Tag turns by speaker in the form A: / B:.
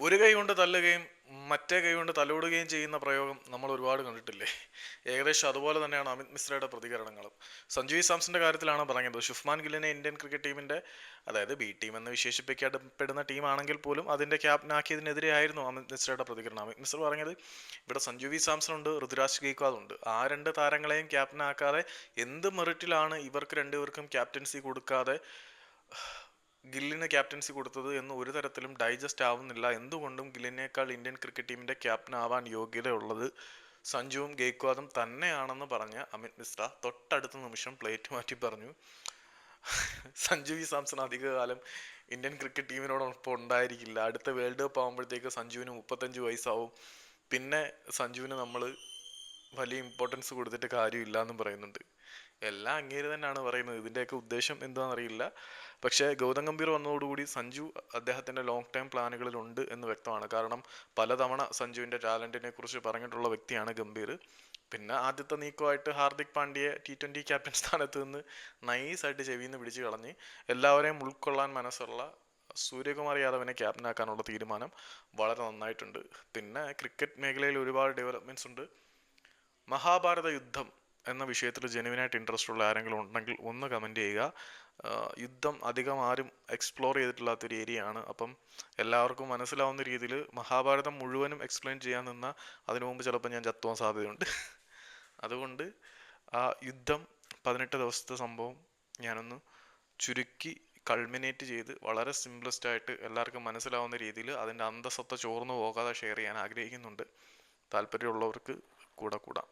A: ഒരു കൈ കൊണ്ട് തല്ലുകയും മറ്റേ കൈ കൊണ്ട് തലോടുകയും ചെയ്യുന്ന പ്രയോഗം നമ്മൾ ഒരുപാട് കണ്ടിട്ടില്ലേ? ഏകദേശം അതുപോലെ തന്നെയാണ് അമിത് മിശ്രയുടെ പ്രതികരണങ്ങളും. സഞ്ജു സാംസന്റെ കാര്യത്തിലാണ് പറഞ്ഞത്. ഷുഫ്മാൻ ഗില്ലിനെ ഇന്ത്യൻ ക്രിക്കറ്റ് ടീമിന്റെ അതായത് ബി ടീം എന്ന് വിശേഷിപ്പിക്കപ്പെടുന്ന ടീമാണെങ്കിൽ പോലും അതിന്റെ ക്യാപ്റ്റനാക്കിയതിനെതിരെ ആയിരുന്നു അമിത് മിശ്രയുടെ പ്രതികരണം. അമിത് മിശ്ര പറഞ്ഞത് ഇവിടെ സഞ്ജു വി സാംസൺ ഉണ്ട് ഋതുരാജ് ഗെയ്ക്വാദ് ഉണ്ട്. ആ രണ്ട് താരങ്ങളെയും ക്യാപ്റ്റനാക്കാതെ എന്ത് മെറിറ്റിലാണ് ഇവർക്ക് രണ്ടുപേർക്കും ക്യാപ്റ്റൻസി കൊടുക്കാതെ ഗില്ലിന് ക്യാപ്റ്റൻസി കൊടുത്തത് എന്ന് ഒരു തരത്തിലും ഡൈജസ്റ്റ് ആവുന്നില്ല. എന്തുകൊണ്ടും ഗില്ലിനേക്കാൾ ഇന്ത്യൻ ക്രിക്കറ്റ് ടീമിന്റെ ക്യാപ്റ്റൻ ആവാൻ യോഗ്യതയുള്ളത് സഞ്ജുവും ഗെയ്ക്വാദും തന്നെയാണെന്ന് പറഞ്ഞ അമിത് മിശ്ര തൊട്ടടുത്ത നിമിഷം പ്ലേറ്റ് മാറ്റി പറഞ്ഞു. സഞ്ജു വി സാംസൺ അധികകാലം ഇന്ത്യൻ ക്രിക്കറ്റ് ടീമിനോടൊപ്പം ഉണ്ടായിരിക്കില്ല. അടുത്ത വേൾഡ് കപ്പ് ആകുമ്പോഴത്തേക്ക് സഞ്ജുവിന് മുപ്പത്തഞ്ച് വയസ്സാവും. പിന്നെ സഞ്ജുവിന് നമ്മൾ വലിയ ഇമ്പോർട്ടൻസ് കൊടുത്തിട്ട് കാര്യമില്ല എന്നും പറയുന്നുണ്ട്. എല്ലാം അങ്ങേര് തന്നെയാണ് പറയുന്നത്. ഇതിന്റെയൊക്കെ ഉദ്ദേശം എന്താണെന്നറിയില്ല. പക്ഷേ ഗൗതം ഗംഭീർ വന്നതോടുകൂടി സഞ്ജു അദ്ദേഹത്തിന്റെ ലോങ് ടൈം പ്ലാനുകളിലുണ്ട് എന്ന് വ്യക്തമാണ്. കാരണം പലതവണ സഞ്ജുവിന്റെ ടാലന്റിനെ കുറിച്ച് പറഞ്ഞിട്ടുള്ള വ്യക്തിയാണ് ഗംഭീർ. പിന്നെ ആദ്യത്തെ നീക്കമായിട്ട് ഹാർദിക് പാണ്ഡ്യയെ ടി ട്വന്റി ക്യാപ്റ്റൻ സ്ഥാനത്ത് നിന്ന് നൈസായിട്ട് ചെവിയിൽ നിന്ന് പിടിച്ച് കളഞ്ഞ് എല്ലാവരെയും ഉൾക്കൊള്ളാൻ മനസ്സുള്ള സൂര്യകുമാർ യാദവിനെ ക്യാപ്റ്റനാക്കാനുള്ള തീരുമാനം വളരെ നന്നായിട്ടുണ്ട്. പിന്നെ ക്രിക്കറ്റ് മേഖലയിൽ ഒരുപാട് ഡെവലപ്മെന്റ്സ് ഉണ്ട്. മഹാഭാരത യുദ്ധം എന്ന വിഷയത്തിൽ ജെനുവിനായിട്ട് ഇൻട്രസ്റ്റ് ഉള്ള ആരെങ്കിലും ഉണ്ടെങ്കിൽ ഒന്ന് കമന്റ് ചെയ്യുക. യുദ്ധം അധികം ആരും എക്സ്പ്ലോർ ചെയ്തിട്ടില്ലാത്തൊരു ഏരിയ ആണ്. അപ്പം എല്ലാവർക്കും മനസ്സിലാവുന്ന രീതിയിൽ മഹാഭാരതം മുഴുവനും എക്സ്പ്ലെയിൻ ചെയ്യാൻ നിന്ന അതിനു മുമ്പ് ചിലപ്പോൾ ഞാൻ ചത്തുവാൻ സാധ്യതയുണ്ട്. അതുകൊണ്ട് ആ യുദ്ധം പതിനെട്ട് ദിവസത്തെ സംഭവം ഞാനൊന്ന് ചുരുക്കി കൾമിനേറ്റ് ചെയ്ത് വളരെ സിംപ്ലസ്റ്റ് ആയിട്ട് എല്ലാവർക്കും മനസ്സിലാവുന്ന രീതിയിൽ അതിന്റെ അന്തസത്ത ചോർന്നു പോകാതെ ഷെയർ ചെയ്യാൻ ആഗ്രഹിക്കുന്നുണ്ട്. താല്പര്യമുള്ളവർക്ക് കൂടെ കൂടാം.